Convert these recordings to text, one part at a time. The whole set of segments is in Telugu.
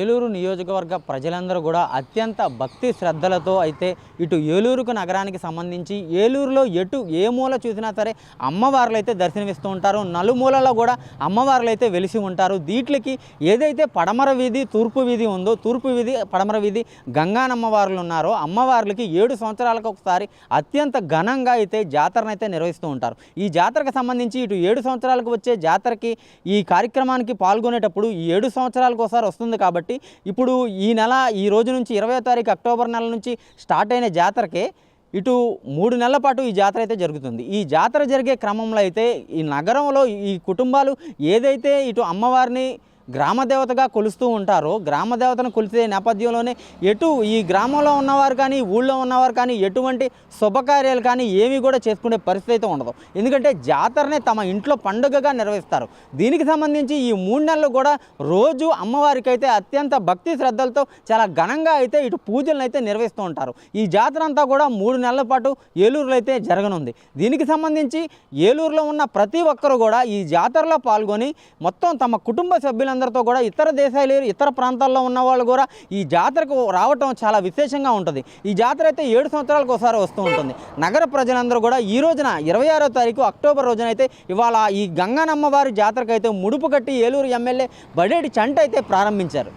ఏలూరు నియోజకవర్గ ప్రజలందరూ కూడా అత్యంత భక్తి శ్రద్ధలతో అయితే ఇటు ఏలూరుకు నగరానికి సంబంధించి ఏలూరులో ఎటు ఏ మూల చూసినా సరే అమ్మవార్లు అయితే దర్శనమిస్తూ ఉంటారు. నలుమూలలో కూడా అమ్మవార్లు అయితే వెలిసి ఉంటారు. దీట్లకి ఏదైతే పడమర వీధి తూర్పు వీధి ఉందో తూర్పు వీధి పడమర వీధి గంగానమ్మవార్లు ఉన్నారో అమ్మవార్లకి ఏడు సంవత్సరాలకు ఒకసారి అత్యంత ఘనంగా అయితే జాతరను అయితే నిర్వహిస్తూ ఉంటారు. ఈ జాతరకు సంబంధించి ఇటు ఏడు సంవత్సరాలకు వచ్చే జాతరకి ఈ కార్యక్రమానికి పాల్గొనేటప్పుడు ఈ ఏడు సంవత్సరాలకు ఒకసారి వస్తుంది కాబట్టి కాబట్టి ఇప్పుడు ఈ నెల ఈ రోజు నుంచి ఇరవై తారీఖు అక్టోబర్ నెల నుంచి స్టార్ట్ అయిన జాతరకే ఇటు మూడు నెలల పాటు ఈ జాతర అయితే జరుగుతుంది. ఈ జాతర జరిగే క్రమంలో అయితే ఈ నగరంలో ఈ కుటుంబాలు ఏదైతే ఇటు అమ్మవారిని గ్రామదేవతగా కొలుస్తూ ఉంటారు గ్రామదేవతను కొలిచే నేపథ్యంలోనే ఎటు ఈ గ్రామంలో ఉన్నవారు కానీ ఊళ్ళో ఉన్నవారు కానీ ఎటువంటి శుభకార్యాలు కానీ ఏమీ కూడా చేసుకునే పరిస్థితి అయితే ఉండదు. ఎందుకంటే జాతరనే తమ ఇంట్లో పండుగగా నిర్వహిస్తారు. దీనికి సంబంధించి ఈ మూడు నెలలు కూడా రోజు అమ్మవారికి అయితే అత్యంత భక్తి శ్రద్ధలతో చాలా ఘనంగా అయితే ఇటు పూజలను అయితే నిర్వహిస్తూ ఉంటారు. ఈ జాతర అంతా కూడా మూడు నెలల పాటు ఏలూరులో అయితే జరగనుంది. దీనికి సంబంధించి ఏలూరులో ఉన్న ప్రతి ఒక్కరు కూడా ఈ జాతరలో పాల్గొని మొత్తం తమ కుటుంబ సభ్యులందరితో కూడా ఇతర దేశాలు ఇతర ప్రాంతాల్లో ఉన్న వాళ్ళు కూడా ఈ జాతరకు రావటం చాలా విశేషంగా ఉంటుంది. ఈ జాతర అయితే ఏడు సంవత్సరాలకు ఒకసారి వస్తూ ఉంటుంది. నగర ప్రజలందరూ కూడా ఈ రోజున ఇరవై ఆరో తారీఖు అక్టోబర్ రోజున అయితే ఇవాళ ఈ గంగానమ్మవారి జాతరకు అయితే ముడుపు కట్టి ఏలూరు ఎమ్మెల్యే బడేటి చంట అయితే ప్రారంభించారు.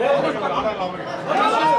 కోటి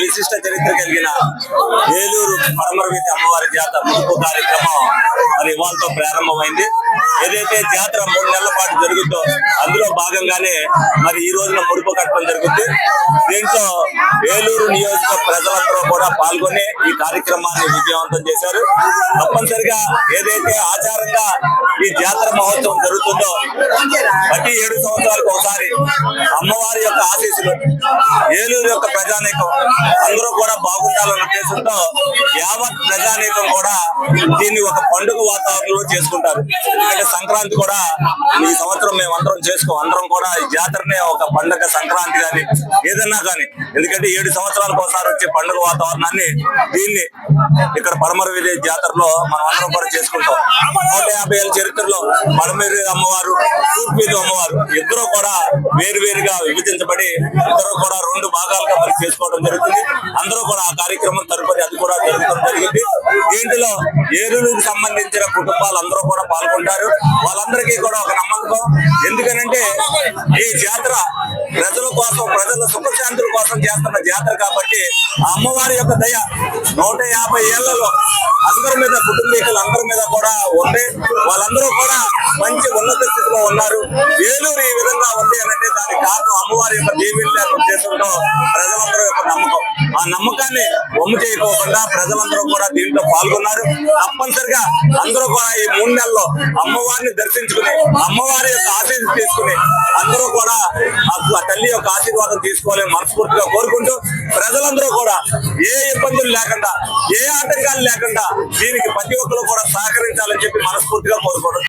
విశిష్ట చరిత్ర కలిగిన ఏలూరు పరమరవీతి అమ్మవారి జాతర ముడుపు కార్యక్రమం మరి ఇవాళతో ప్రారంభమైంది. ఏదైతే జాతర మూడు నెలల పాటు జరుగుతుందో అందులో భాగంగానే మరి ఈ రోజున ముడుపు కట్టడం జరుగుతుంది. దీంట్లో ఏలూరు నియోజక ప్రజలందరూ కూడా పాల్గొని ఈ కార్యక్రమాన్ని విజయవంతం చేశారు. తప్పనిసరిగా ఏదైతే ఆచారంగా ఈ జాతర మహోత్సవం జరుగుతుందో ప్రతి ఏడు సంవత్సరాలకు ఒకసారి అమ్మవారి యొక్క ఏలూరు యొక్క ప్రజానీకం అందరూ కూడా బాగుండాలన్న ఉద్దేశంతో యావత్ ప్రజానీకం కూడా దీన్ని ఒక పండుగ వాతావరణంలో చేసుకుంటారు. ఎందుకంటే సంక్రాంతి కూడా ఈ సంవత్సరం మేము అందరం చేసుకో అందరం కూడా ఈ జాతరనే ఒక పండుగ సంక్రాంతి కానీ ఏదన్నా కానీ. ఎందుకంటే ఏడు సంవత్సరాలకు ఒకసారి వచ్చే పండుగ వాతావరణాన్ని దీన్ని ఇక్కడ పడమర విజయ జాతరలో మనం అందరం కూడా చేసుకుంటాం. నూట యాభై ఏళ్ళ చరిత్రలో పడమరి అమ్మవారు తూర్పు అమ్మవారు ఇద్దరు కూడా వేరు వేరుగా విభజించబడి ఇద్దరు కూడా రెండు భాగాలుగా మరి చేసుకోవడం జరుగుతుంది. అందరూ కూడా ఆ కార్యక్రమం తదుపరి అది కూడా జరగడం జరిగింది. దీంట్లో ఏలూరుకు సంబంధించిన కుటుంబాలు అందరూ కూడా పాల్గొంటారు. వాళ్ళందరికీ కూడా ఒక నమ్మకం. ఎందుకనంటే ఈ జాతర ప్రజల కోసం ప్రజల సుఖశాంతుల కోసం చేస్తున్న జాతర కాబట్టి అమ్మవారి యొక్క దయ నూట యాభై ఏళ్ళలో అందరి మీద కుటుంబీకులు అందరి మీద కూడా ఉంటే వాళ్ళందరూ కూడా మంచి ఉన్నత స్థితిలో ఉన్నారు. ఏలూరు ఈ విధంగా ఉంది అని అంటే దానికి కారణం అమ్మవారి యొక్క దీవెన చేస్తుండడం ప్రజలందరూ యొక్క నమ్మకం. ఆ నమ్మకాన్ని బొమ్మ చేయకోకుండా ప్రజలందరూ కూడా దీంట్లో పాల్గొన్నారు. తప్పనిసరిగా అందరూ కూడా ఈ మూడు నెలల్లో అమ్మవారిని దర్శించుకుని అమ్మవారి యొక్క ఆశీస్సు తీసుకుని అందరూ కూడా ఆ తల్లి యొక్క ఆశీర్వాదం తీసుకోవాలని మనస్ఫూర్తిగా కోరుకుంటూ ప్రజలందరూ కూడా ఏ ఇబ్బందులు లేకుండా ఏ ఆటంకాలు లేకుండా దీనికి ప్రతి ఒక్కరు కూడా సహకరించాలని చెప్పి మనస్ఫూర్తిగా కోరుకోవడం